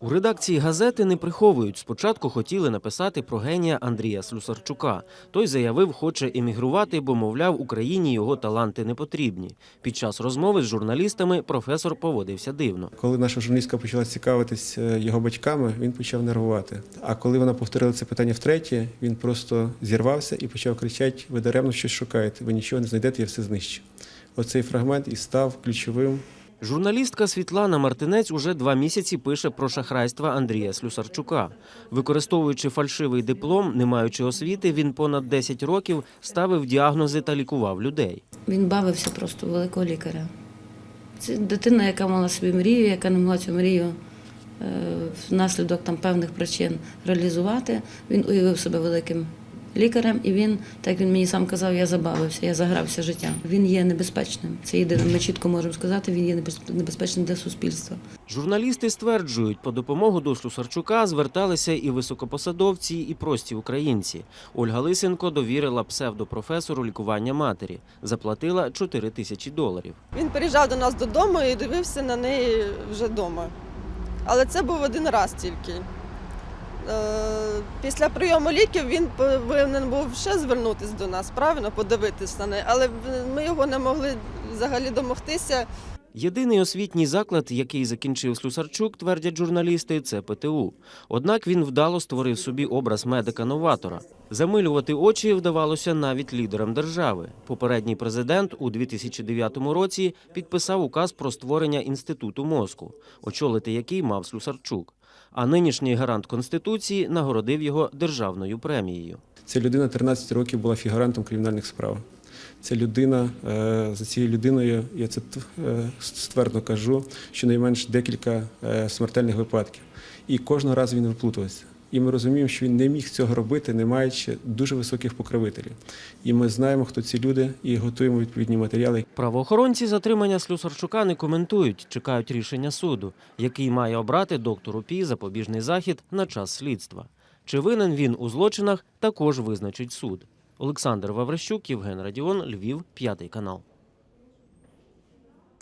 У редакції газети не приховують. Спочатку хотіли написати про генія Андрія Слюсарчука. Той заявив, хоче емігрувати, бо, мовляв, Україні його таланти не потрібні. Під час розмови з журналістами професор поводився дивно. Коли наша журналістка почала цікавитись е, його батьками, він почав нервувати. А коли вона повторила це питання втретє, він просто зірвався і почав кричати: ви даремно щось шукаєте, ви нічого не знайдете, я все знищу. Оцей фрагмент і став ключовим Журналістка Світлана Мартинець уже два місяці пише про шахрайства Андрія Слюсарчука. Використовуючи фальшивий диплом, не маючи освіти, він понад 10 років ставив діагнози та лікував людей. Він бавився просто великого лікаря. Це дитина, яка мала собі мрію, яка не могла цю мрію е, внаслідок там певних причин реалізувати. Він уявив себе великим лікарем, і він, так він мені сам казав, я забавився, я загрався життям. Він є небезпечним. Це єдине, ми чітко можемо сказати, він є небез- небезпечним для суспільства. Журналісти стверджують, по допомогу до Слюсарчука зверталися і високопосадовці, і прості українці. Ольга Лисенко довірила псевдопрофесору лікування матері, заплатила 4 тисячі доларів. Він приїжджав до нас додому і дивився на неї вже вдома. Але це був один раз тільки. Після прийому ліків він повинен був ще звернутися до нас, правильно, подивитись на неї, але ми його не могли взагалі домогтися. Єдиний освітній заклад, який закінчив Слюсарчук, твердять журналісти, це ПТУ. Однак він вдало створив собі образ медика-новатора. Замилювати очі вдавалося навіть лідерам держави. Попередній президент у 2009 році підписав указ про створення інституту мозку, очолити який мав Слюсарчук. А нинішній гарант конституції нагородив його державною премією. Ця людина 13 років була фігурантом кримінальних справ. Ця людина е, за цією людиною, я це е, ствердно кажу, щонайменш декілька е, смертельних випадків. І кожного разу він виплутувався. І ми розуміємо, що він не міг цього робити, не маючи дуже високих покровителів. І ми знаємо, хто ці люди, і готуємо відповідні матеріали. Правоохоронці затримання Слюсарчука не коментують, чекають рішення суду, який має обрати доктору Пі запобіжний захід на час слідства. Чи винен він у злочинах, також визначить суд. Олександр Ваврищук, Євген Радіон, Львів, п'ятий канал.